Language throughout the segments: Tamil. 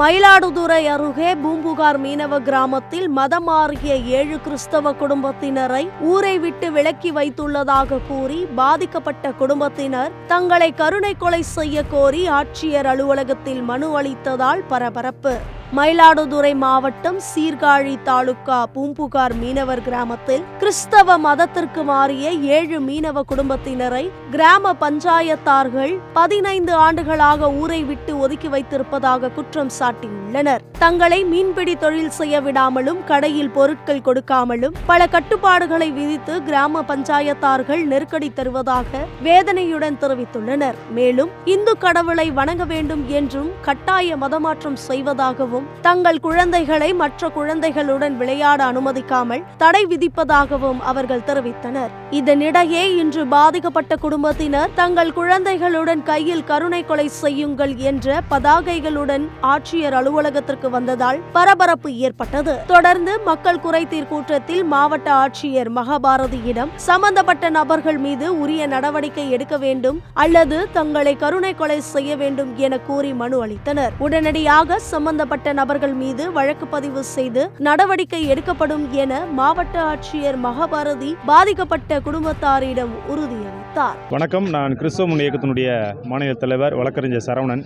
மயிலாடுதுறை அருகே பூம்புகார் மீனவ கிராமத்தில் மதம் மாறிய ஏழு கிறிஸ்தவ குடும்பத்தினரை ஊரை விட்டு விலக்கி வைத்துள்ளதாக கூறி பாதிக்கப்பட்ட குடும்பத்தினர் தங்களை கருணை கொலை செய்ய கோரி ஆட்சியர் அலுவலகத்தில் மனு அளித்ததால் பரபரப்பு. மயிலாடுதுறை மாவட்டம் சீர்காழி தாலுகா பூம்புகார் மீனவர் கிராமத்தில் கிறிஸ்தவ மதத்திற்கு மாறிய ஏழு மீனவ குடும்பத்தினரை கிராம பஞ்சாயத்தார்கள் பதினைந்து ஆண்டுகளாக ஊரை விட்டு ஒதுக்கி வைத்திருப்பதாக குற்றம் சாட்டியுள்ளனர். தங்களை மீன்பிடி தொழில் செய்ய விடாமலும் கடையில் பொருட்கள் கொடுக்காமலும் பல கட்டுப்பாடுகளை விதித்து கிராம பஞ்சாயத்தார்கள் நெருக்கடி தருவதாக வேதனையுடன் தெரிவித்துள்ளனர். மேலும் இந்து கடவுளை வணங்க வேண்டும் என்றும் கட்டாய மதமாற்றம் செய்வதாகவும் விதிப்பதாகவும் தங்கள் குழந்தைகளை மற்ற குழந்தைகளுடன் விளையாட அனுமதிக்காமல் தடை விதிப்பதாகவும் அவர்கள் தெரிவித்தனர். இதனிடையே இன்று பாதிக்கப்பட்ட குடும்பத்தினர் தங்கள் குழந்தைகளுடன் கையில் கருணை கொலை செய்யுங்கள் என்ற பதாகைகளுடன் ஆட்சியர் அலுவலகத்திற்கு வந்ததால் பரபரப்பு ஏற்பட்டது. தொடர்ந்து மக்கள் குறைதீர் கூட்டத்தில் மாவட்ட ஆட்சியர் மகாபாரதியிடம் சம்பந்தப்பட்ட நபர்கள் மீது உரிய நடவடிக்கை எடுக்க வேண்டும் அல்லது தங்களை கருணை கொலை செய்ய வேண்டும் என கூறி மனு அளித்தனர். உடனடியாக சம்பந்தப்பட்ட நபர்கள் மீது வழக்கு பதிவு செய்து நடவடிக்கை எடுக்கப்படும் என மாவட்ட ஆட்சியர் மகாபாரதி பாதிக்கப்பட்ட குடும்பத்தாரிடம் உறுதியளித்தார். வணக்கம். நான் கிறிஸ்தவ முன்னணி இயக்கத்தினுடைய மாநில தலைவர் வழக்கறிஞர் சரவணன்.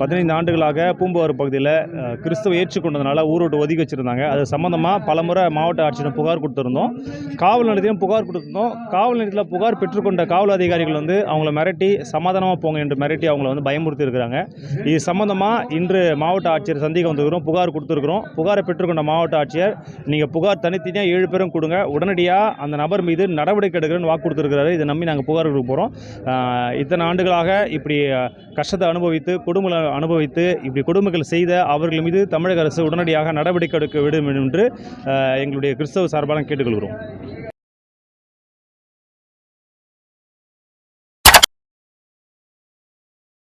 பதினைந்து ஆண்டுகளாக பூம்புவார் பகுதியில் கிறிஸ்துவ கிறிஸ்தவ ஏற்றுக்கொண்டதுனால ஊரோட்டு ஒதுக்கி வச்சுருந்தாங்க. அது சம்மந்தமாக பலமுறை மாவட்ட ஆட்சியிடம் புகார் கொடுத்துருந்தோம். காவல் நிலையத்திலும் புகார் கொடுத்துருந்தோம். காவல் நிலையத்தில் புகார் பெற்றுக்கொண்ட காவல் அதிகாரிகள் வந்து அவங்கள மிரட்டி சமாதானமாக போங்க என்று மிரட்டி அவங்கள வந்து பயமுறுத்தி இருக்கிறாங்க. இது சம்மந்தமாக இன்று மாவட்ட ஆட்சியர் சந்திக்க வந்திருக்கிறோம். புகார் கொடுத்துருக்குறோம். புகாரை பெற்றுக்கொண்ட மாவட்ட ஆட்சியர் நீங்கள் புகார் தனித்தனியாக ஏழு பேரும் கொடுங்க. உடனடியாக அந்த நபர் மீது நடவடிக்கை எடுக்கிறேன்னு வாக்கு கொடுத்துருக்கிறாரு. இதை நம்பி நாங்கள் புகார் கொடுக்க போகிறோம் இத்தனை ஆண்டுகளாக இப்படி கஷ்டத்தை அனுபவித்து கொடுமைகளை அனுபவித்து இப்படி கொடுமைகள் செய்த அவர்கள் மீது தமிழக அரசு உடனடியாக நடவடிக்கை எடுக்க வேண்டும் என்று எங்களுடைய கிறிஸ்தவ சார்பாக கேட்டுக்கொள்கிறோம்.